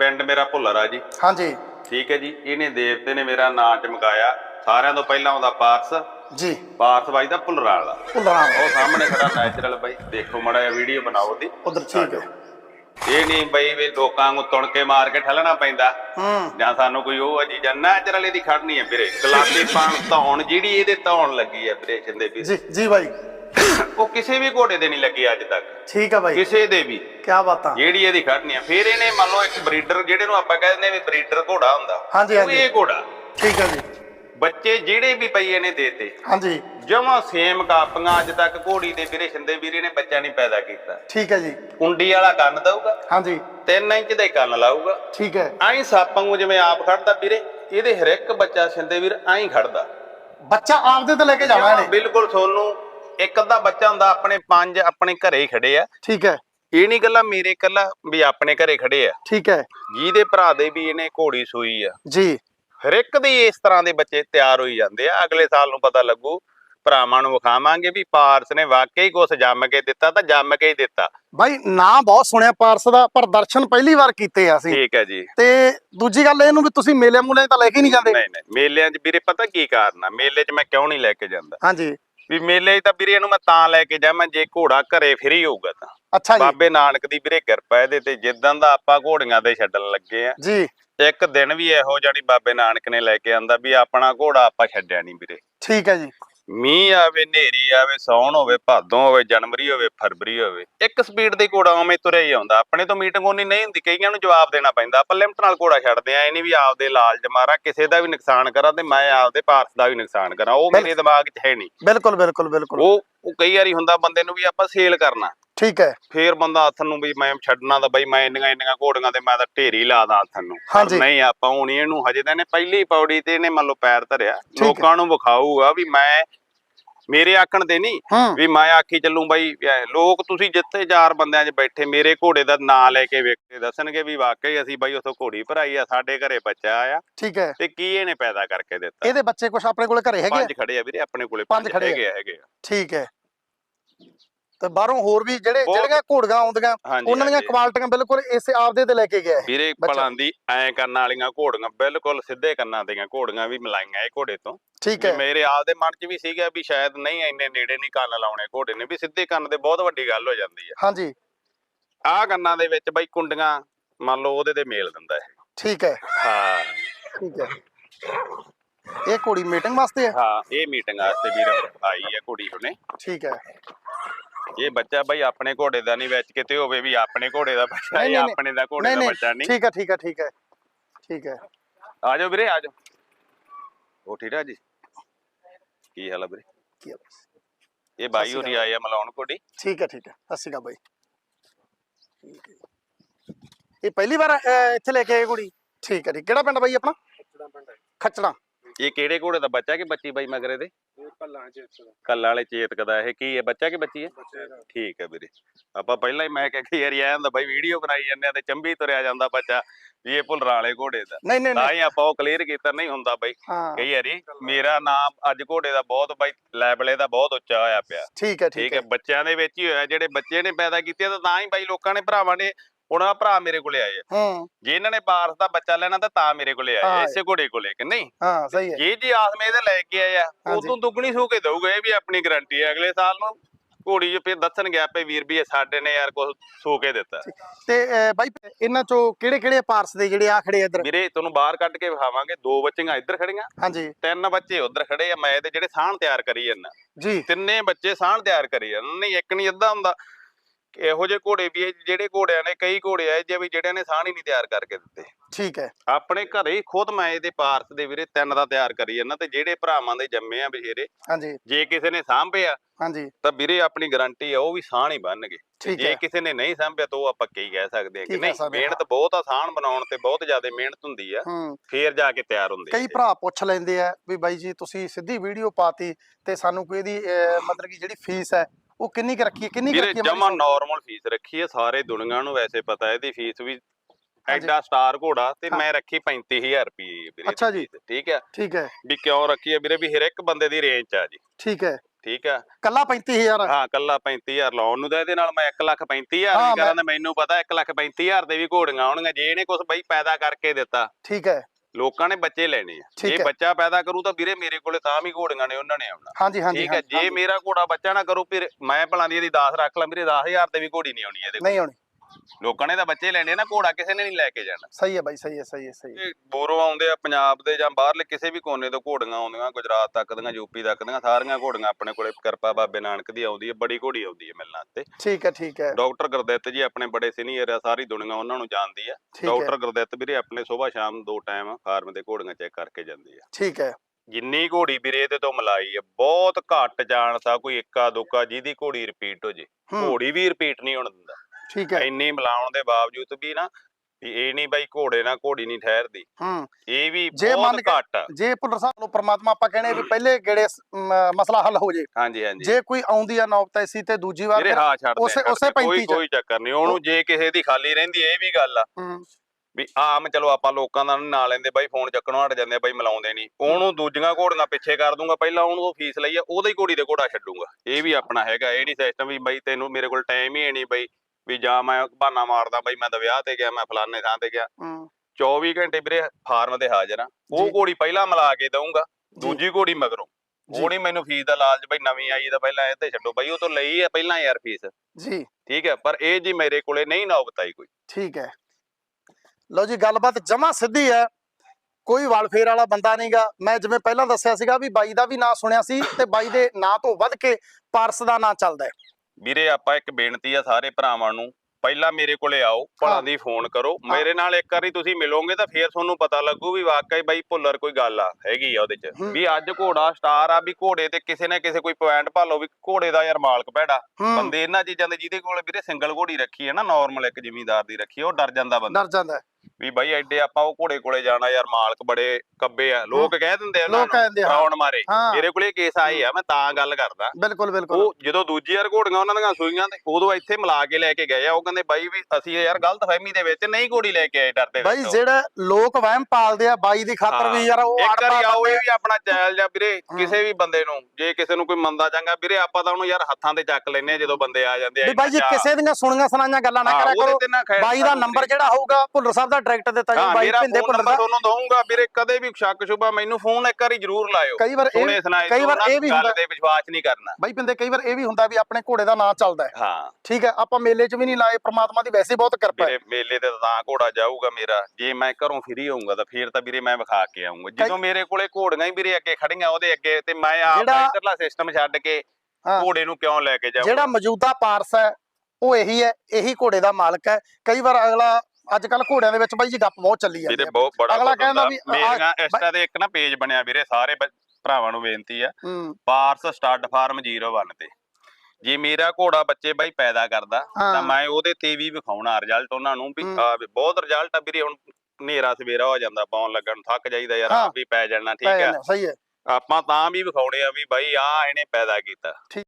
ਪਿੰਡ ਮੇਰਾ ਭੁੱਲਰ ਜੀ। ਹਾਂਜੀ। ਠੀਕ ਹੈ ਜੀ ਇਹਨੇ ਦੇਵਤੇ ਨੇ ਮੇਰਾ ਨਾਂ ਚਮਕਾਇਆ। ਸਾਰਿਆਂ ਤੋਂ ਪਹਿਲਾਂ ਉਹਦਾ ਪਾਰਸ। ਜੀ। ਪਾਰਸ ਬਾਈ ਦਾ ਭੁੱਲਰਾਂ ਵਾਲਾ। ਭੁੱਲਰਾਂ ਉਹ ਸਾਹਮਣੇ ਖੜਾ ਨੈਚੁਰਲ ਬਾਈ। ਦੇਖੋ ਮੜਾ ਜਿਹਾ ਵੀਡੀਓ ਬਣਾਓ ਉਹਦੀ। ਉਧਰ ਠੀਕ ਹੈ। ਇਹ ਨਹੀਂ ਬਈ ਵੀ ਲੋਕਾਂ ਨੂੰ ਤੁਣ ਕੇ ਮਾਰ ਕੇ ਠੱਲਣਾ ਪੈਂਦਾ। ਹੂੰ। ਜਾਂ ਸਾਨੂੰ ਕੋਈ ਉਹ ਅਜੀ ਜਾਂ ਨੈਚੁਰਲ ਇਹਦੀ ਖੜਨੀ ਹੈ ਵੀਰੇ। ਗੁਲਾਬੀ ਪਾਣ ਧੌਣ ਜਿਹੜੀ ਇਹਦੇ ਧੌਣ ਲੱਗੀ ਹੈ ਵੀਰੇ ਜਿੰਦੇ ਵੀ। ਜੀ ਜੀ ਬਾਈ। ਉਹ ਕਿਸੇ ਵੀ ਘੋੜੇ ਦੇ ਨਹੀਂ ਲੱਗੀ ਅੱਜ ਤੱਕ। ਠੀਕ ਹੈ ਬਾਈ। ਕਿਸੇ ਦੇ ਵੀ। ਕੀ ਬਾਤਾਂ ਜਿਹੜੀ ਇਹਦੀ ਖੜਨੀ ਆ। ਫਿਰ ਇਹਨੇ ਮੰਨ ਲਓ ਇੱਕ ਬਰੀਡਰ ਜਿਹੜੇ ਨੂੰ ਆਪਾਂ ਕਹਿੰਦੇ ਨੇ ਵੀ ਬਰੀਡਰ ਘੋੜਾ ਹੁੰਦਾ ਹਾਂਜੀ, ਹਾਂਜੀ। ਇਹ ਘੋੜਾ। ਠੀਕ ਹੈ ਜੀ। ਬੱਚੇ ਜਿਹੜੇ ਵੀ ਪਈ ਇਹਨੇ ਦੇਤੇ ਹਾਂਜੀ। ਜਮਾਂ ਸੇਮ ਕਾਪੀਆਂ ਅੱਜ ਤੱਕ ਘੋੜੀ ਦੇ ਵੀਰੇ ਛਿੰਦੇ ਵੀਰੇ ਨੇ ਬੱਚਾ ਨਹੀਂ ਪੈਦਾ ਕੀਤਾ। ਠੀਕ ਹੈ ਜੀ। ਕੁੰਡੀ ਵਾਲਾ ਕੰਨ ਦਊਗਾ। ਹਾਂਜੀ। 3 ਇੰਚ ਦਾ ਕੰਨ ਲਾਊਗਾ। ਠੀਕ ਹੈ। ਐਂ ਸਾਪਾਂ ਨੂੰ ਜਿਵੇਂ ਆਪ ਖੜਦਾ ਵੀਰੇ ਇਹਦੇ ਹਰ ਇੱਕ ਬੱਚਾ ਛਿੰਦੇ ਵੀਰ ਐਂ ਖੜਦਾ। ਬੱਚਾ ਆਪਦੇ ਤੇ ਲੈ ਕੇ ਜਾਣਾ ਇਹਨੇ। ਬਿਲਕੁਲ ਤੁਹਾਨੂੰ ਇੱਕ ਅੱਧਾ ਬੱਚਾ ਹੁੰਦਾ ਆਪਣੇ ਪੰਜ ਆਪਣੇ ਘਰੇ ਹੀ ਖੜੇ ਆ। ਠੀਕ ਹੈ। ਇਹ ਨਹੀਂ ਗੱਲਾਂ ਮੇਰੇ ਕੱਲਾ ਵੀ ਆਪਣੇ ਘਰੇ ਖੜੇ ਆ। ਠੀਕ ਹੈ। ਜਿਹਦੇ ਭਰਾ ਦੇ ਵੀ ਇਹਨੇ ਘੋੜੀ ਸੂਈ ਆ। ਜੀ। ਹਰ ਇੱਕ ਦੇ ਇਸ ਤਰ੍ਹਾਂ ਦੇ ਬੱਚੇ ਤਿਆਰ ਹੋਈ ਜਾਂਦੇ ਆ। ਅਗਲੇ ਸਾਲ ਨੂੰ ਪਤਾ ਲੱਗੂ ਭਰਾਵਾਂ ਨੂੰ ਵਿਖਾਵਾਂਗੇ ਵੀ ਪਾਰਸ ਨੇ ਵਾਕਈ ਕੁਛ ਜੰਮ ਕੇ ਦਿੱਤਾ ਤਾਂ ਜੰਮ ਕੇ ਹੀ ਦਿੱਤਾ। ਬਾਈ ਨਾਂ ਬਹੁਤ ਸੁਣਿਆ ਪਾਰਸ ਦਾ ਪਰ ਦਰਸ਼ਨ ਪਹਿਲੀ ਵਾਰ ਕੀਤੇ ਆ ਅਸੀਂ। ਠੀਕ ਹੈ ਜੀ। ਤੇ ਦੂਜੀ ਗੱਲ ਇਹਨੂੰ ਵੀ ਤੁਸੀਂ ਮੇਲੇ ਮੂਲੇ ਤਾਂ ਲੈ ਕੇ ਨਹੀਂ ਜਾਂਦੇ। ਨਹੀਂ ਨਹੀਂ ਮੇਲਿਆਂ 'ਚ ਵੀਰੇ ਪਤਾ ਕੀ ਕਾਰਨ ਆ? ਮੇਲੇ 'ਚ ਮੈਂ ਕਿਉਂ ਨਹੀਂ ਲੈ ਕੇ ਜਾਂਦਾ? ਹਾਂਜੀ। ਵੀ ਮੇਲੇ 'ਚ ਤਾਂ ਵੀਰੇ ਇਹਨੂੰ ਮੈਂ ਤਾਂ ਲੈ ਕੇ ਜਾਵਾਂ ਜੇ ਘੋੜਾ ਘਰੇ ਫਰੀ ਹੋਊਗਾ ਤਾਂ। ਅੱਛਾ ਜੀ। ਬਾਬੇ ਨਾਨਕ ਦੀ ਵੀਰੇ ਕਿਰਪਾ ਇਹਦੇ ਤੇ ਜਿੱਦਾਂ ਦਾ ਆਪਾਂ ਘੋੜੀਆਂ ਦੇ ਛੱਡਣ ਲੱਗੇ ਆ। ਜੀ। ਇੱਕ ਦਿਨ ਵੀ ਇਹੋ ਜਾਨੀ ਬਾਬੇ ਨਾਨਕ ਨੇ ਲੈ ਕੇ ਆਂਦਾ ਵੀ ਆਪਣਾ ਘੋੜਾ ਆਪਾਂ ਛੱਡਿਆ ਨਹੀਂ ਵੀਰੇ। ਠੀਕ ਹੈ ਜੀ। ਮੀਂਹ ਆਵੇ ਹਨੇਰੀ ਆਵੇ ਸੌਣ ਹੋਵੇ ਭਾਦੋਂ ਹੋਵੇ ਜਨਵਰੀ ਹੋਵੇ ਫਰਵਰੀ ਹੋਵੇ ਇੱਕ ਸਪੀਡ ਦੇ ਘੋੜਾ ਉਵੇਂ ਤੁਰਿਆ ਹੀ ਆਉਂਦਾ। ਆਪਣੇ ਤੋਂ ਮੀਟਿੰਗ ਉਨੀ ਨਹੀਂ ਹੁੰਦੀ ਕਈਆਂ ਨੂੰ ਜਵਾਬ ਦੇਣਾ ਪੈਂਦਾ। ਆਪਾਂ ਲਿਮਟ ਨਾਲ ਘੋੜਾ ਛੱਡਦੇ ਆ ਇਹ ਨਹੀਂ ਵੀ ਆਪਦੇ ਲਾਲਚ ਮਾਰਾ ਕਿਸੇ ਦਾ ਵੀ ਨੁਕਸਾਨ ਕਰਾਂ ਤੇ ਮੈਂ ਆਪਦੇ ਭਾਰਤ ਦਾ ਵੀ ਨੁਕਸਾਨ ਕਰਾਂ। ਉਹ ਮੇਰੇ ਦਿਮਾਗ 'ਚ ਹੈ ਨਹੀਂ ਬਿਲਕੁਲ ਬਿਲਕੁਲ ਬਿਲਕੁਲ। ਉਹ ਉਹ ਕਈ ਵਾਰੀ ਹੁੰਦਾ ਬੰਦੇ ਨੂੰ ਵੀ ਆਪਾਂ ਸੇਲ ਕਰਨਾ। ਠੀਕ ਹੈ। ਫੇਰ ਬੰਦਾ ਹੱਥ ਨੂੰ ਵੀ ਮੈਂ ਛੱਡਣਾ ਤਾਂ ਬਈ ਮੈਂ ਇੰਨੀਆਂ ਇੰਨੀਆਂ ਘੋੜੀਆਂ ਤੇ ਮੈਂ ਤਾਂ ਢੇਰੀ ਲਾ ਦਾਂ ਹੱਥ ਨੂੰ। ਪਰ। ਨਹੀਂ ਆਪਾਂ ਹੁਣ ਇਹਨੂੰ ਹਜੇ ਤਾਂ ਇਹਨੇ ਪਹਿਲੀ ਪੌੜੀ ਤੇ ਇਹਨੇ ਮੰਨ ਲਓ ਪੈਰ ਧਰਿਆ। ਲੋਕਾਂ ਨੂੰ ਵਿਖਾਊਗਾ ਵੀ ਮੈਂ ਮੇਰੇ ਆਖਣ ਤੇ ਨਹੀਂ ਵੀ ਮੈਂ ਆਖੀ ਚੱਲੂ ਬਾਈ ਲੋਕ ਤੁਸੀਂ ਜਿੱਥੇ ਚਾਰ ਬੰਦਿਆਂ 'ਚ ਬੈਠੇ ਮੇਰੇ ਘੋੜੇ ਦਾ ਨਾਂ ਲੈ ਕੇ ਵੇਖ ਕੇ ਦੱਸਣਗੇ ਵੀ ਵਾਕਈ ਅਸੀਂ ਬਾਈ ਉਥੋਂ ਘੋੜੀ ਭਰਾਈ ਆ ਸਾਡੇ ਘਰੇ ਬੱਚਾ ਆਇਆ। ਠੀਕ ਹੈ। ਤੇ ਕੀ ਇਹਨੇ ਪੈਦਾ ਕਰਕੇ ਦਿੱਤਾ? ਇਹਦੇ ਬੱਚੇ ਕੁਛ ਆਪਣੇ ਕੋਲੇ ਘਰੇ ਹੈਗੇ? ਪੰਜ ਖੜੇ ਆ ਵੀਰੇ ਆਪਣੇ ਕੋਲੇ ਪੰਜ ਖੜੇ। ਹੈਗੇ ਹੈਗੇ ਆ। ਠੀਕ ਹੈ। ਤੇ ਬਾਹਰੋਂ ਹੋਰ ਵੀ ਜਿਹੜੇ ਬਹੁਤ- ਜਿਹੜੀਆਂ ਘੋੜੀਆਂ ਆਉਂਦੀਆਂ ਹਾਂਜੀ ਉਹਨਾਂ ਦੀਆਂ ਹਾਂਜੀ। ਕੁਆਲਟੀਆਂ ਬਿਲਕੁਲ ਇਸੇ ਆਪਦੇ ਤੇ ਲੈ ਕੇ ਗਿਆ ਇਹ ਵੀਰੇ ਬੱਚਾ। ਭਲਾਂ ਦੀ ਐ ਕਰਨ ਵਾਲੀਆਂ ਘੋੜੀਆਂ ਬਿਲਕੁਲ ਸਿੱਧੇ ਕੰਨਾਂ ਦੀਆਂ ਘੋੜੀਆਂ ਵੀ ਮਲਾਈਆਂ ਇਹ ਘੋੜੇ ਤੋਂ। ਠੀਕ ਵੀ ਹੈ। ਮੇਰੇ ਆਪਦੇ ਮਨ 'ਚ ਵੀ ਸੀਗਾ ਵੀ ਸ਼ਾਇਦ ਨਹੀਂ ਇੰਨੇ ਨੇੜੇ ਨਹੀਂ ਕੰਨ ਲਾਉਣੇ ਘੋੜੇ ਨੇ ਵੀ ਸਿੱਧੇ ਕੰਨ ਤੇ ਬਹੁਤ ਵੱਡੀ ਗੱਲ ਹੋ ਜਾਂਦੀ ਆ ਹਾਂਜੀ। ਆਹ ਕੰਨਾਂ ਦੇ ਵਿੱਚ ਬਈ ਕੁੰਡੀਆਂ ਮੰਨ ਲਓ ਉਹਦੇ ਤੇ ਮੇਲ ਦਿੰਦਾ ਇਹ। ਠੀਕ ਹੈ। ਹਾਂ। ਠੀਕ ਹੈ। ਇਹ ਘੋੜੀ ਮੀਟਿੰਗ ਵਾਸਤੇ ਹੈ? ਹਾਂ ਇਹ ਮੀਟਿੰਗ ਵਾਸਤੇ ਵੀਰ ਆਈ ਹੈ ਕੁੜੀ ਹੁਣੇ। ਠੀਕ ਹੈ। ਇਹ ਬੱਚਾ ਬਈ ਆਪਣੇ ਘੋੜੇ ਦਾ ਨਹੀਂ ਵਿੱਚ ਕਿਤੇ ਹੋਵੇ ਵੀ ਆਪਣੇ ਘੋੜੇ ਦਾ ਬੱਚਾ ਇਹ ਆਪਣੇ ਦਾ ਘੋੜੇ ਦਾ ਬੱਚਾ ਨਹੀਂ। ਠੀਕ ਹੈ ਠੀਕ ਹੈ ਠੀਕ ਹੈ ਠੀਕ ਹੈ ਆ। ਜਾਓ ਵੀਰੇ ਆ ਜਾਓ ਉਹ ਠੀਕ ਆ ਜੀ? ਕੀ ਹਾਲ ਆ ਵੀਰੇ? ਕੀ ਹੈ? ਇਹ ਬਾਈ ਹੋਰੀ ਆਏ ਆ ਮਲਾਉਣ ਘੋੜੀ। ਠੀਕ ਹੈ ਠੀਕ ਹੈ ਸਤਿ ਸ਼੍ਰੀ ਅਕਾਲ ਬਾਈ। ਹੈ। ਇਹ ਪਹਿਲੀ ਵਾਰ ਇੱਥੇ ਲੈ ਕੇ ਆਏ ਕੁੜੀ ਠੀਕ ਹੈ ਠੀਕ ਕਿਹੜਾ ਪਿੰਡ ਬਾਈ ਆਪਣਾ? ਖੱਚੜਾ। ਇਹ ਕਿਹੜੇ ਘੋੜੇ ਦਾ ਬੱਚਾ ਕਿ ਬੱਚੀ ਬਾਈ ਮਗਰੇ ਦੇ? ਕੱਲਾਂ ਵਾਲੇ ਚੇਤਕ ਦਾ ਇਹ ਕੀ ਹੈ? ਬੱਚਾ ਕਿ ਬੱਚੀ ਹੈ? ਠੀਕ ਹੈ ਵੀਰੇ। ਆਪਾਂ ਪਹਿਲਾਂ ਹੀ ਮੈਂ ਕਿਹਾ ਕਿ ਯਾਰ ਇਹ ਹੁੰਦਾ ਬਾਈ ਵੀਡੀਓ ਬਣਾਈ ਜਾਂਦੇ ਆ ਤੇ ਚੰਬੀ ਤੁਰਿਆ ਜਾਂਦਾ ਬੱਚਾ ਵੀ ਇਹ ਭੁੱਲਰਾਂ ਵਾਲੇ ਘੋੜੇ ਦਾ। ਨਹੀਂ ਨਹੀਂ ਤਾਂ ਹੀ ਆਪਾਂ ਉਹ ਕਲੀਅਰ ਕੀਤਾ ਨਹੀਂ ਹੁੰਦਾ ਬਾਈ। ਕਈ ਵਾਰੀ ਮੇਰਾ ਨਾਮ ਅੱਜ ਘੋੜੇ ਦਾ ਬਹੁਤ ਬਾਈ ਲੈਵਲ ਇਹਦਾ ਬਹੁਤ ਉੱਚਾ ਹੋਇਆ ਪਿਆ। ਠੀਕ ਹੈ ਠੀਕ ਹੈ ਬੱਚਿਆਂ ਦੇ ਵਿੱਚ ਹੀ ਹੋਇਆ ਜਿਹੜੇ ਬੱਚੇ ਨੇ ਪੈਦਾ ਕੀਤੇ ਤਾਂ ਹੀ ਬਾਈ ਲੋਕਾਂ ਨੇ ਭਰਾਵਾਂ ਨੇ ਹੁਣ ਆਹ ਭਰਾ ਮੇਰੇ ਕੋਲੇ ਆਏ ਆ। ਹੂੰ। ਜੇ ਇਹਨਾਂ ਨੇ ਪਾਰਸ ਦਾ ਬੱਚਾ ਲੈਣਾ ਤਾਂ ਤਾਂ ਮੇਰੇ ਕੋਲੇ ਆਏ ਆ, ਹਾਂ। ਇਸੇ ਘੋੜੇ ਕੋਲੇ ਕਿ ਨਹੀਂ? ਹਾਂ ਸਹੀ ਹੈ। ਜੇ ਜੀ ਆਸਮੇ ਇਹਦੇ ਲੈ ਕੇ ਆਏ ਆ ਹਾਂਜੀ। ਉਦੋਂ ਦੁੱਗਣੀ ਸੂ ਕੇ ਦਊਗਾ ਇਹ ਵੀ ਆਪਣੀ ਗਾਰੰਟੀ ਹੈ ਅਗਲੇ ਸਾਲ ਨੂੰ ਘੋੜੀ ਜੋ ਫਿਰ ਦੱਸਣਗੇ ਆਪੇ ਵੀਰ ਵੀ ਇਹ ਸਾਡੇ ਨੇ ਯਾਰ ਕੁਝ ਸੂ ਕੇ ਦਿੱਤਾ। ਤੇ ਅਹ, ਬਾਈ ਇਹਨਾਂ ਚੋਂ ਕਿਹੜੇ ਕਿਹੜੇ ਪਾਰਸ ਦੇ ਜਿਹੜੇ ਆ ਖੜੇ ਆ ਇੱਧਰ? ਵੀਰੇ ਤੁਹਾਨੂੰ ਬਾਹਰ ਕੱਢ ਕੇ ਵਿਖਾਵਾਂਗੇ। ਦੋ ਬੱਚੀਆਂ ਇੱਧਰ ਖੜੀਆਂ ਹਾਂਜੀ। ਤਿੰਨ ਬੱਚੇ ਉੱਧਰ ਖੜੇ ਆ। ਮੈਂ ਇਹਦੇ ਜਿਹੜੇ ਸਾਹਣ ਤਿਆਰ ਕਰੀ ਜਾਂਦਾ। ਜੀ। ਤਿੰਨੇ ਬੱਚੇ ਸਾਹਣ ਤਿਆਰ ਕਰੀ ਜਾਂਦੇ ਨਹੀਂ ਇੱਕ ਨਹੀਂ ਅੱਧਾ ਹੁੰਦਾ। ਇਹੋ ਜਿਹੇ ਘੋੜੇ ਵੀ ਇਹ ਜਿਹੜੇ ਘੋੜਿਆਂ ਨੇ ਕਈ ਘੋੜੇ ਆ ਜੇ ਵੀ ਜਿਹੜਿਆਂ ਨੇ ਸਾਹਣ ਹੀ ਨਹੀਂ ਤਿਆਰ ਕਰਕੇ ਦਿੱਤੇ। ਠੀਕ ਹੈ। ਆਪਣੇ ਘਰੇ ਹੀ ਖੁਦ ਮੈਂ ਇਹਦੇ ਪਾਰਸ ਦੇ ਵੀਰੇ ਤਿੰਨ ਦਾ ਤਿਆਰ ਕਰੀ ਜਾਂਦਾ ਤੇ ਜਿਹੜੇ ਭਰਾਵਾਂ ਦੇ ਜੰਮੇ ਆ ਬਸ਼ੇਰੇ ਹਾਂਜੀ। ਜੇ ਕਿਸੇ ਨੇ ਸਾਂਭਿਆ ਹਾਂਜੀ। ਤਾਂ ਵੀਰੇ ਆਪਣੀ ਗਾਰੰਟੀ ਆ ਉਹ ਵੀ ਸਾਣ ਹੀ ਠੀਕ ਜੇ ਹੈ। ਕਿਸੇ ਨੇ ਨਹੀਂ ਸਾਂਭਿਆ ਤਾਂ ਉਹ ਆਪਾਂ ਕੀ ਕਹਿ ਸਕਦੇ ਆ ਕੀ ਨਹੀਂ ਹਾਂ। ਮਿਹਨਤ ਬਹੁਤ ਆਸਾਨ ਬਣਾਉਣ ਤੇ ਬਹੁਤ ਜ਼ਿਆਦਾ ਮਿਹਨਤ ਹੁੰਦੀ ਆ ਹੂੰ। ਫੇਰ ਜਾ ਕੇ ਤਿਆਰ ਹੁੰਦੇ ਆ ਕਈ। ਭਰਾ ਪੁੱਛ ਲੈਂਦੇ ਆ ਵੀ ਬਾਈ ਜੀ ਤੁਸੀਂ ਸਿੱਧੀ ਵੀਡੀਓ ਪਾਤੀ ਤੇ ਸਾਨੂੰ ਕੋਈ ਇਹਦੀ ਮਤਲਬ ਕਿ ਜਿਹੜੀ ਫੀਸ ਹੈ ਉਹ ਕਿੰਨੀ ਕੁ ਰੱਖੀ ਹੈ ਕਿੰਨੀ ਕੁ ਵੀਰੇ ਰੱਖੀ ਹੈ ਜਮਾ ਨਾਰਮਲ ਫੀਸ ਰੱਖੀ ਹੈ ਸਾਰੇ ਦੁਨੀਆ ਨੂੰ ਵੈਸੇ ਪਤਾ ਇਹਦੀ ਫੀਸ ਵੀ ਐਡਾ ਸਟਾਰ ਘੋੜਾ ਤੇ ਹਾਂ। ਮੈਂ ਰੱਖੀ 35000 ਰੁਪਏ ਵੀਰੇ ਅੱਛਾ ਜੀ। ਠੀਕ ਹੈ। ਠੀਕ ਹੈ। ਵੀ ਕਿਉਂ ਰੱਖੀ ਹੈ ਵੀਰੇ? ਵੀ ਹਰ ਇੱਕ ਬੰਦੇ ਦੀ ਰੇਂਜ ਚ ਆ ਜੀ। ਠੀਕ ਹੈ। ਠੀਕ ਆ ਕੱਲਾ 35000 ਹਾਂ ਕੱਲਾ 35000 ਲਾਉਣ ਨੂੰ ਤਾਂ ਇਹਦੇ ਨਾਲ ਮੈਂ 1 ਲੱਖ 35000 ਹਾਂ, ਦੀ ਕਰਾਂ ਤੇ ਮੈਨੂੰ ਪਤਾ 1 ਲੱਖ 35000 ਦੇ ਵੀ ਘੋੜੀਆਂ ਆਉਣਗੀਆਂ ਜੇ ਇਹਨੇ ਕੁਝ ਬਈ ਪੈਦਾ ਕਰਕੇ ਦਿੱਤਾ। ਠੀਕ ਹੈ। ਲੋਕਾਂ ਨੇ ਬੱਚੇ ਲੈਣੇ ਆ ਜੇ। ਬੱਚਾ ਪੈਦਾ ਕਰੂ ਤਾਂ ਵੀਰੇ ਮੇਰੇ ਕੋਲੇ ਤਾਂ ਵੀ ਘੋੜੀਆਂ ਨੇ ਉਹਨਾਂ ਨੇ ਆਉਣਾ ਹਾਂਜੀ ਹਾਂਜੀ ਠੀਕ ਹੈ ਜੇ। ਮੇਰਾ ਘੋੜਾ ਬੱਚਾ ਨਾ ਕਰੂ ਫਿਰ ਮੈਂ ਭਲਾਂ ਦੀ ਇਹਦੀ 10 ਰੱਖ ਲਾਂ ਵੀਰੇ 10000 ਤੇ ਵੀ ਘੋੜੀ ਨਹੀਂ ਆਉਣੀ ਇਹਦੇ ਕੋਲ ਨਹੀਂ ਆਉਣੀ ਲੋਕਾਂ ਨੇ ਤਾਂ ਬੱਚੇ ਲੈਣੇ ਨਾ ਘੋੜਾ ਕਿਸੇ ਨੇ ਨਹੀਂ ਲੈ ਕੇ ਜਾਣਾ। ਸਹੀ ਹੈ ਬਾਈ ਸਹੀ ਹੈ ਸਹੀ ਹੈ ਸਹੀ ਹੈ। ਬੋਰੋਂ ਆਉਂਦੇ ਆ ਪੰਜਾਬ ਦੇ ਜਾਂ ਬਾਹਰਲੇ ਕਿਸੇ ਵੀ ਕੋਨੇ ਤੋਂ ਘੋੜੀਆਂ ਆਉਂਦੀਆਂ ਗੁਜਰਾਤ ਤੱਕ ਦੀਆਂ ਯੂਪੀ ਤੱਕ ਦੀਆਂ ਸਾਰੀਆਂ ਘੋੜੀਆਂ ਆਪਣੇ ਕੋਲੇ ਕਿਰਪਾ ਬਾਬੇ ਨਾਨਕ ਦੀ ਆਉਂਦੀ ਹੈ ਬੜੀ ਘੋੜੀ ਆਉਂਦੀ ਹੈ ਮਿਲਣਾ ਤੇ ਠੀਕ ਹੈ ਠੀਕ ਹੈ। ਡਾਕਟਰ ਗੁਰਦਿੱਤ ਜੀ ਆਪਣੇ ਬੜੇ ਸੀਨੀਅਰ ਆ ਸਾਰੀ ਦੁਨੀਆ ਉਹਨਾਂ ਨੂੰ ਜਾਣਦੀ ਆ। ਠੀਕ ਹੈ। ਡਾਕਟਰ ਗੁਰਦਿੱਤ ਵੀਰੇ ਆਪਣੇ ਸਵੇਰ ਸ਼ਾਮ ਦੋ ਟਾਈਮ ਫਾਰਮ ਦੇ ਘੋੜੀਆਂ ਚੈੱਕ ਕਰਕੇ ਜਾਂਦੀ ਆ। ਠੀਕ ਹੈ। ਜਿੰਨੀ ਘੋੜੀ ਵੀਰੇ ਇਹਦੇ ਤੋਂ ਮਲਾਈ ਆ ਬਹੁਤ ਘੱਟ ਆ ਕੋਈ ਇੱਕਾ ਦੁੱਕਾ ਜਿਹਦੀ ਘੋੜੀ ਰਿਪੀਟ ਹੋ ਜੇ। ਹੂੰ। ਘੋੜੀ ਵੀ ਰਿਪੀਟ ਨਹੀਂ ਹੋਣ ਦਿੰਦਾ। ਠੀਕ ਹੈ। ਇੰਨੀ ਮਿਲਾਉਣ ਦੇ ਬਾਵਜੂਦ ਵੀ ਨਾ ਵੀ ਇਹ ਨਹੀਂ ਬਾਈ ਘੋੜੇ ਨਾਲ ਘੋੜੀ ਨਹੀਂ ਠਹਿਰਦੀ। ਹੂੰ। ਇਹ ਵੀ ਬਹੁਤ ਘੱਟ। ਜੇ ਸਾਹਿਬ ਨੂੰ ਪ੍ਰਮਾਤਮਾ ਆਪਾਂ ਕਹਿੰਦੇ ਵੀ ਪਹਿਲੇ ਗੇੜੇ ਮਸਲਾ ਹੱਲ ਹੋ ਜੇ। ਹਾਂਜੀ ਹਾਂਜੀ। ਜੇ ਕੋਈ ਆਉਂਦੀ ਆ ਨੌਬਤ ਐਸੀ ਤੇ ਦੂਜੀ ਵਾਰ ਉਸੇ- ਉਸੇ ਕਰਦੇ, ਕੋਈ 35 ਚ। ਕੋਈ ਚੱਕਰ ਨਹੀਂ। ਉਹਨੂੰ ਜੇ ਕਿਸੇ ਦੀ ਖਾਲੀ ਰਹਿੰਦੀ ਇਹ ਵੀ ਗੱਲ ਆ। ਹੂੰ, ਵੀ ਆਮ ਚਲੋ ਆਪਾਂ ਲੋਕਾਂ ਦਾ ਨਾਂ ਲੈਂਦੇ ਬਾਈ ਫੋਨ ਚੱਕਣੋਂ ਹਟ ਜਾਂਦੇ ਬਾਈ ਮਿਲਾਉਂਦੇ ਨਹੀਂ ਉਹਨੂੰ ਦੂਜੀਆਂ ਘੋੜੀਆਂ ਪਿੱਛੇ ਕਰ ਦੂੰਗਾ। ਪਹਿਲਾਂ ਉਹਨੂੰ ਫੀਸ ਲਈ ਆ ਉਹਦੇ ਹੀ ਘੋੜੀ ਦੇ ਘੋੜਾ ਛੱਡੂਗਾ। ਇਹ ਵੀ ਆਪਣਾ ਹੈਗਾ। ਇਹ ਨਹੀਂ ਸਿਸਟਮ ਵੀ ਬਾਈ ਤੈਨੂੰ ਮੇਰੇ ਕੋਲ ਟਾਈਮ ਹੀ ਨਹੀਂ ਬਾਈ। ਵੀ ਜਾਂ ਮੈਂ ਬਹਾਨਾ ਮਾਰਦਾ ਬਾਈ ਮੈਂ ਤਾਂ ਵਿਆਹ ਤੇ ਗਿਆ ਮੈਂ ਫਲਾਣੇ ਥਾਂ ਤੇ ਗਿਆ। ਹੂੰ। 24 ਘੰਟੇ ਵੀਰੇ ਫਾਰਮ ਤੇ ਹਾਜ਼ਰ ਆ ਉਹ। ਘੋੜੀ ਪਹਿਲਾਂ ਮਿਲਾ ਕੇ ਦਊਂਗਾ। ਦੂਜੀ ਘੋੜੀ ਮਗਰੋਂ। ਉਹ ਨਹੀਂ ਮੈਨੂੰ ਫੀਸ ਦਾ ਲਾਲਚ ਬਾਈ ਨਵੀਂ ਆਈ ਤਾਂ ਪਹਿਲਾਂ ਇਹ ਤੇ ਛੱਡੋ। ਬਾਈ ਉਹ ਤੋਂ ਲਈ ਆ ਪਹਿਲਾਂ ਯਾਰ ਫੀਸ। ਜੀ। ਠੀਕ ਹੈ ਪਰ ਇਹ ਜੀ ਮੇਰੇ ਕੋਲੇ ਨਹੀਂ ਨੌਬਤ ਆਈ ਕੋਈ। ਠੀਕ ਹੈ। ਲਓ ਜੀ ਗੱਲਬਾਤ ਜਮਾ ਸਿੱਧੀ ਹੈ। ਕੋਈ ਵਾਲਫੇਰ ਵਾਲਾ ਬੰਦਾ ਨਹੀਂਗਾ ਮੈਂ ਜਿਵੇਂ ਪਹਿਲਾਂ ਦੱਸਿਆ ਸੀਗਾ ਵੀ ਬਾਈ ਦਾ ਵੀ ਨਾਂ ਸੁਣਿਆ ਸੀ ਤੇ ਬਾਈ ਦੇ ਨਾਂ ਤੋਂ ਵੱਧ ਕੇ ਪਾਰਸ ਦਾ ਨਾਂ ਚੱਲਦਾ ਹੈ। ਵੀਰੇ ਆਪਾਂ ਇੱਕ ਬੇਨਤੀ ਆ ਸਾਰੇ ਭਰਾਵਾਂ ਨੂੰ ਪਹਿਲਾਂ ਮੇਰੇ ਕੋਲੇ ਆਓ ਭਲਾਂ ਦੀ ਫੋਨ ਕਰੋ। ਮੇਰੇ ਨਾਲ ਇੱਕ ਵਾਰੀ ਤੁਸੀਂ ਮਿਲੋਗੇ ਤਾਂ ਫੇਰ ਤੁਹਾਨੂੰ ਪਤਾ ਲੱਗੂ ਵੀ ਵਾਕਈ ਬਾਈ ਭੁੱਲਰ ਕੋਈ ਗੱਲ ਆ ਹੈਗੀ ਆ ਉਹਦੇ 'ਚ। ਵੀ ਅੱਜ ਘੋੜਾ ਸਟਾਰ ਆ ਵੀ ਘੋੜੇ ਤੇ ਕਿਸੇ ਨਾ ਕਿਸੇ ਕੋਈ ਪੁਆਇੰਟ ਭਾਲੋ ਵੀ ਘੋੜੇ ਦਾ ਯਾਰ ਮਾਲਕ ਭੈੜਾ ਬੰਦੇ ਇਹਨਾਂ ਚੀਜ਼ਾਂ ਦੇ ਜਿਹਦੇ ਕੋਲ ਵੀਰੇ ਸਿੰਗਲ ਘੋੜੀ ਰੱਖੀ ਹੈ ਨਾ ਨਾਰਮਲ ਇੱਕ ਜ਼ਿਮੀਂਦਾਰ ਦੀ ਰੱਖੀ ਉਹ ਡਰ ਜਾਂਦਾ ਬੰਦਾ ਡਰ ਜਾਂਦਾ। ਵੀ ਬਾਈ ਐਡੇ ਆਪਾਂ ਉਹ ਘੋੜੇ ਕੋਲੇ ਜਾਣਾ ਯਾਰ ਮਾਲਕ ਬੜੇ ਕੱਬੇ ਆ ਲੋਕ ਕਹਿ ਦਿੰਦੇ ਆ ਲੋਕ ਕਹਿੰਦੇ ਹਾਂ ਰੌਣ ਮਾਰੇ ਮੇਰੇ ਕੋਲੇ ਕੇਸ ਆਏ ਆ ਮੈਂ ਤਾਂ ਗੱਲ ਕਰਦਾ ਬਿਲਕੁਲ ਬਿਲਕੁਲ ਉਹ ਜਦੋਂ ਦੂਜੀ ਵਾਰ ਘੋੜੀਆਂ ਉਹਨਾਂ ਦੀਆਂ ਸੂਈਆਂ ਤੇ ਉਦੋਂ ਇੱਥੇ ਮਿਲਾ ਕੇ ਲੈ ਕੇ ਗਏ ਆ ਉਹ ਕਹਿੰਦੇ ਬਾਈ ਵੀ ਅਸੀਂ ਯਾਰ ਗਲਤ ਫਹਿਮੀ ਦੇ ਵਿੱਚ ਨਹੀਂ ਘੋੜੀ ਲੈ ਕੇ ਆਏ ਡਰਦੇ ਬਾਈ। ਜਿਹੜੇ ਲੋਕ ਵਹਿਮ ਪਾਲਦੇ ਆ ਬਾਈ ਦੀ ਖਾਤਰ। ਵੀ ਯਾਰ ਉਹ ਇੱਕ ਵਾਰੀ ਆਓ ਇਹ ਵੀ ਆਪਣਾ ਚੈਲੰਜ ਆ ਵੀਰੇ। ਕਿਸੇ ਵੀ ਬੰਦੇ ਨੂੰ ਜੇ ਕਿਸੇ ਨੂੰ ਕੋਈ ਮੰਦਾ ਚੰਗਾ ਵੀਰੇ ਆਪਾਂ ਤਾਂ ਉਹਨੂੰ ਯਾਰ ਹੱਥਾਂ ਤੇ ਚੱਕ ਲੈਨੇ ਆ ਜਦੋਂ ਬੰਦੇ ਆ ਜਾਂਦੇ ਆ ਬਾਈ ਜੀ। ਕਿਸੇ ਦੀਆਂ ਸੁਣੀਆਂ ਸੁਣਾਈਆਂ ਗੱਲਾਂ ਨਾ ਕਰਿਆ ਕਰੋ ਬਾਈ ਦਾ ਨੰਬਰ ਜਿਹੜਾ ਹੋਊਗਾ ਭੁੱਲਰ ਸਾਹਿਬ ਦਾ ਡਾਇਰੈਕਟ ਦਿੱਤਾ ਜੀ ਬਾਈ ਭਿੰਦੇ ਨੰਬਰ ਦਾ। ਤੁਹਾਨੂੰ ਦਊਂਗਾ ਵੀਰੇ ਕਦੇ ਵੀ ਸ਼ੱਕ ਸ਼ੁਬਾ ਮੈਨੂੰ ਫੋਨ ਇੱਕ ਵਾਰੀ ਜ਼ਰੂਰ ਲਾਇਓ। ਕਈ ਵਾਰ ਇਹ ਕਈ ਵਾਰ ਇਹ ਵੀ ਹੁੰਦਾ ਤੇ ਵਿਸ਼ਵਾਸ ਨਹੀਂ ਕਰਨਾ। ਬਾਈ ਭਿੰਦੇ ਕਈ ਵਾਰ ਇਹ ਵੀ ਹੁੰਦਾ ਵੀ ਆਪਣੇ ਘੋੜੇ ਦਾ ਨਾਂ ਚੱਲਦਾ ਹੈ। ਹਾਂ। ਠੀਕ ਹੈ ਆਪਾਂ ਮੇਲੇ 'ਚ ਵੀ ਨਹੀਂ ਲਾਏ ਪ੍ਰਮਾਤਮਾ ਦੀ ਵੈਸੇ ਬਹੁਤ ਕਿਰਪਾ ਹੈ। ਮੇਲੇ ਤੇ ਤਾਂ ਘੋੜਾ ਜਾਊਗਾ ਮੇਰਾ। ਜੇ ਮੈਂ ਘਰੋਂ ਫਰੀ ਹੋਊਂਗਾ ਤਾਂ ਫੇਰ ਤਾਂ ਵੀਰੇ ਮੈਂ ਵਿਖਾ ਕੇ ਆਉਂਗਾ ਜਦੋਂ ਮੇਰੇ ਕੋਲੇ ਘੋੜੀਆਂ ਹੀ ਵੀਰੇ ਅੱਗੇ ਖੜੀਆਂ ਉਹਦੇ ਅੱਗੇ ਤੇ ਮੈਂ ਆਪ ਇਧਰਲਾ ਸਿਸਟਮ ਛੱਡ ਕੇ। ਘੋੜੇ ਨੂੰ ਕਿਉਂ ਲੈ ਕੇ ਜਾਊਂਗਾ? ਜਿਹੜਾ ਮੌਜੂਦਾ ਪਾਰਸ ਹੈ ਉਹ ਇਹੀ ਹੈ ਇਹੀ ਘੋੜੇ ਦਾ ਮਾਲਕ ਹੈ। ਕਈ ਵਾਰ ਅਗਲਾ ਅੱਜ ਕੱਲ ਘੋੜਿਆਂ ਦੇ ਵਿੱਚ ਬਾਈ ਜੀ ਗੱਪ ਬਹੁਤ ਚੱਲੀ ਜਾਂਦੀ ਵੀਰੇ ਹੈ ਬਹੁਤ ਬੜਾ ਅਗਲਾ ਕਹਿੰਦਾ ਹੁੰਦਾ। ਵੀ ਮੇਰੀਆਂ ਇੰਸਟਾ ਤੇ ਇੱਕ ਨਾ ਪੇਜ ਬਣਿਆ ਵੀਰੇ ਸਾਰੇ ਭਰਾਵਾਂ ਨੂੰ ਬੇਨਤੀ ਆ। ਪਾਰਸ ਸਟੱਡ ਫਾਰਮ 01 ਤੇ। ਜੇ ਮੇਰਾ ਘੋੜਾ ਬੱਚੇ ਬਾਈ ਪੈਦਾ ਕਰਦਾ। ਤਾਂ ਮੈਂ ਉਹਦੇ ਤੇ ਵੀ ਵਿਖਾਉਣਾ ਰਿਜ਼ਲਟ ਉਹਨਾਂ ਨੂੰ ਵੀ ਬਹੁਤ ਰਿਜ਼ਲਟ ਆ ਵੀਰੇ ਹੁਣ ਹਨੇਰਾ ਸਵੇਰਾ ਹੋ ਜਾਂਦਾ ਪਾਉਣ ਲੱਗਣ ਥੱਕ ਜਾਈਦਾ ਯਾਰ। ਆਪ ਵੀ ਪੈ ਜਾਣਾ ਠੀਕ ਆ। ਸਹੀ ਹੈ। ਆਪਾਂ ਤਾਂ ਵੀ ਵਿਖਾਉਣੇ ਆ ਵੀ ਬਾਈ ਆ ਇਹਨੇ ਪੈਦਾ ਕੀਤਾ। ਠੀਕ।